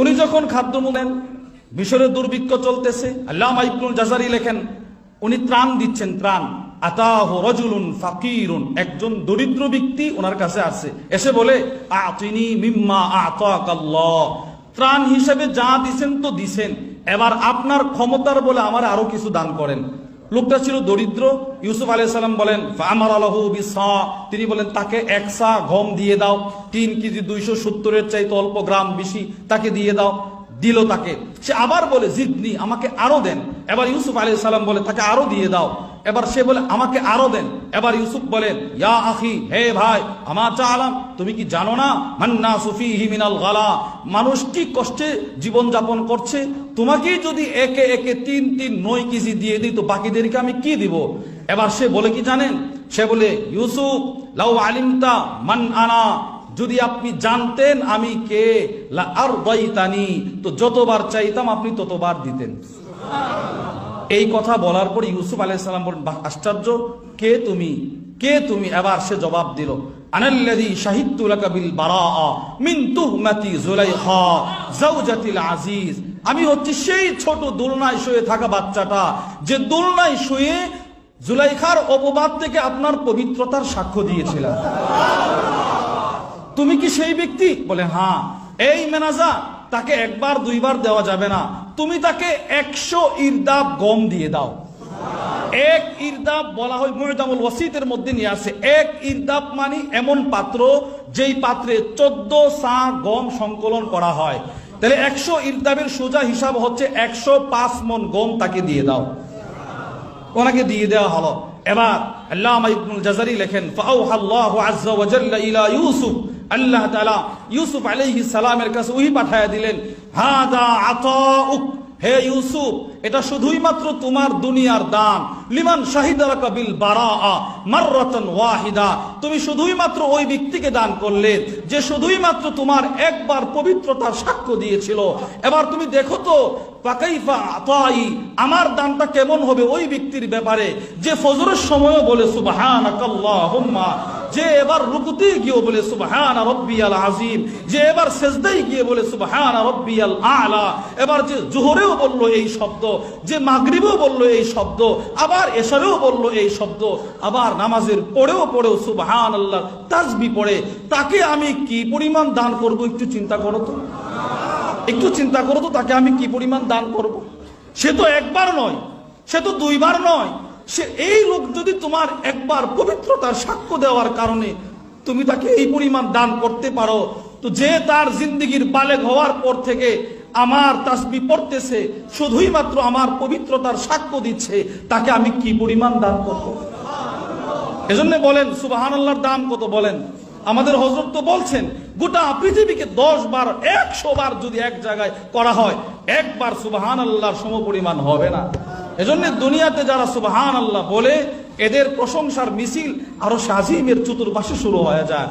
উনি যখন খাদ্য মুলেন মিশরের দুর্ভিক্ষ চলতেছে আল্লাহ ইবনুল জাজারি লেখেন, উনি ত্রাণ দিচ্ছেন, ত্রাণ। আতাহ রজুলুন ফাকিরুন। একজন দরিদ্র ব্যক্তি ওনার কাছে আসে এসে বলে, আতিনি মিম্মা আতাকাল্লাহ। ত্রাণ হিসেবে যা দিছেন তো দিছেন। এবার আপনার ক্ষমতার বলে আমার আরও কিছু দান করেন। লোকটা ছিল দরিদ্র। ইউসুফ আলাই সাল্লাম বলেন আমার আলহু তিনি বলেন, তাকে একসা গম দিয়ে দাও। তিন কেজি দুইশো সত্তরের চাইতে অল্প গ্রাম বেশি তাকে দিয়ে দাও। দিল তাকে। সে আবার বলে, জিদনি, আমাকে আরও দেন। এবার ইউসুফ আলাই সাল্লাম বলে, তাকে আরও দিয়ে দাও। এবার সে বলে, আমাকে আরও দেন। এবার ইউসুফ বলেন ইয়া আখি, হে ভাই আমার চা আলাম, তুমি কি জানো না? মান্না সুফি হিমিনাল গালা, মানুষ কি কষ্টে জীবনযাপন করছে? তোমাকেই যদি একে একে তিন তিন নয় কেজি দিয়ে দিই, তো বাকিদেরকে আমি কি দিব? এবার সে বলে, কি জানেন? সে বলে, ইউসুফ, লাউ আলিমতা মান আনা, যদি আপনি জানতেন আমি কে আর তো যতবার চাইতাম আপনি ততবার দিতেন। এই কথা বলার পর ইউসুফ আলাইসাল্লাম বলেন "বাহ, আশ্চর্য। কে তুমি? কে তুমি? এবার সে জবাব দিল আজিজ। আমি হচ্ছে সেই ছোট দোলনায় শুয়ে থাকা বাচ্চাটা যে দোলনায় শুয়ে জুলাইখার অপবাদ থেকে আপনার পবিত্রতার সাক্ষ্য দিয়েছিলাম। তুমি কি সেই ব্যক্তি? বলে হ্যাঁ। এই মেনাজা তাকে একবার, দুইবার দেওয়া যাবে না। তুমি তাকে একশো ইরদাব গম দিয়ে দাও। এক ইরদাব বলা হয় মুহতামুল ওয়াসিতের মধ্যে নিয়ে আসে। এক ইরদাব মানে এমন পাত্র যেই পাত্রে চোদ্দ সা গম সংকলন করা হয়। তাহলে একশো ইরদাবের সোজা হিসাব হচ্ছে একশো পাঁচ মন গম তাকে দিয়ে দাও। ওনাকে দিয়ে দেওয়া হলো। এবার আল্লাহ ইবনুল জাজারি লেখেন ফাআউহাল্লাহু আযজা ওয়া জাল্লা ইলা ইউসুফ। আল্লাহ তাআলা ইউসুফ আলাইহিস সালামের কাছে ওহি পাঠায়া দিলেন, হাদা আতাউক, হে ইউসুফ, এটা শুধুই মাত্র তোমার দুনিয়ার দান লিমান ওয়াহিদা, তুমি শুধুই মাত্র ওই ব্যক্তিকে দান করলে, যে শুধুই মাত্র তোমার একবার পবিত্রতার সাক্ষ্য দিয়েছিল। এবার তুমি দেখো তো আমার দানটা কেমন হবে ওই ব্যক্তির ব্যাপারে, যে ফজরের সময়ও বলে, সুবহানাকাল্লাহুম্মা। যে এবার রুকুতে গিয়ে বলে, সুবহান রব্বিয়াল আজিম যে এবার সেজদাই গিয়ে বলে, সুবহান রব্বিয়াল আলা। এবার যে জোহরেও বলল এই শব্দ, যে মাগরিবেও বলল এই শব্দ, আবার এশারেও বলল এই শব্দ, আবার নামাজের পড়েও পড়েও সুবহান আল্লাহ তাজবি পড়ে। তাকে আমি কি পরিমাণ দান করব, একটু চিন্তা করো তো। একটু চিন্তা করো তো, তাকে আমি কি পরিমাণ দান করব। সে তো একবার নয়, সে তো দুইবার নয়। সে এই লোক যদি তোমার একবার পবিত্রতার সাক্ষ্য দেওয়ার কারণে তুমি তাকে এই পরিমাণ দান করতে পারো, তো যে তার জিন্দগির বালেগ হওয়ার পর থেকে আমার তাসবি পড়তেছে, শুধুই মাত্র আমার পবিত্রতার সাক্ষ্য দিচ্ছে, তাকে আমি কি পরিমাণ দান করব? এজন্য বলেন সুবাহান আল্লাহর দাম কত বলেন? আমাদের হজরত তো বলছেন, গোটা পৃথিবীকে দশ বার, একশো বার যদি এক জায়গায় করা হয়, একবার সুবাহান আল্লাহর সম পরিমাণ হবে না। এজন্য দুনিয়াতে যারা সুবাহান আল্লাহ বলে, এদের প্রশংসার মিছিল আরও সাজিমের চতুর্পাশে শুরু হয়ে যায়।